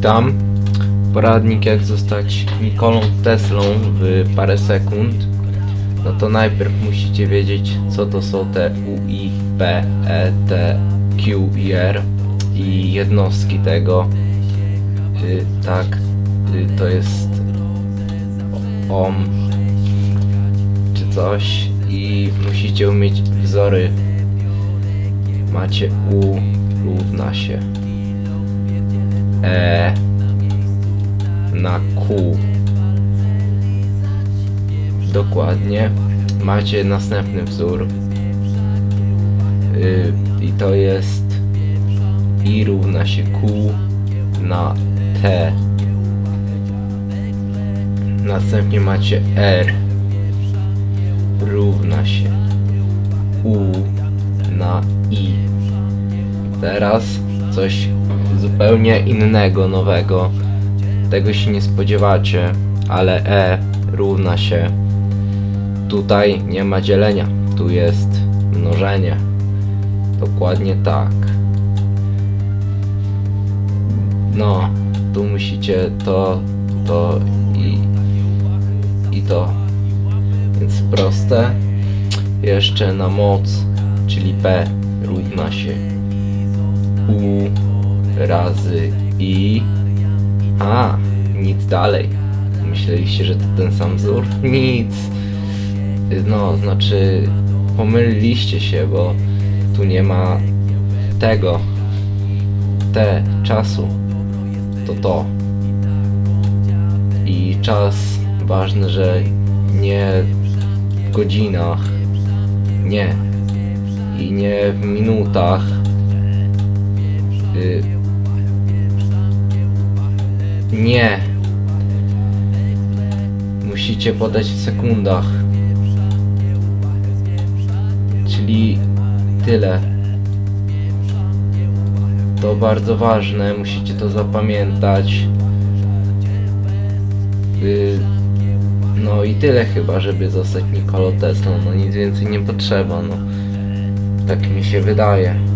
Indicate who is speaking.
Speaker 1: Witam. Poradnik jak zostać Nikolą Teslą w parę sekund. No to najpierw musicie wiedzieć co to są te U, I, P, E, T, Q i R i jednostki tego. Y, tak, y, to jest OM czy coś i musicie umieć wzory. Macie U równa się E na Q. Dokładnie. Macie następny wzór. Y, I to jest I równa się Q na T. Następnie macie R równa się U na I. Teraz coś zupełnie innego, nowego. Tego się nie spodziewacie, ale E równa się. Tutaj nie ma dzielenia, tu jest mnożenie. Dokładnie tak. No, tu musicie to, to i, i to. Więc proste. Jeszcze na moc, czyli P równa się razy I. A, nic dalej. Myśleliście, że to ten sam wzór? Nic. No, znaczy pomyliliście się, bo tu nie ma tego. T czasu. To to. I czas ważny, że nie w godzinach. Nie. I nie w minutach. Y, nie. Musicie podać w sekundach. Czyli tyle. To bardzo ważne, musicie to zapamiętać. No i tyle chyba, żeby zostać Nikolą. No nic więcej nie potrzeba, no. Tak mi się wydaje.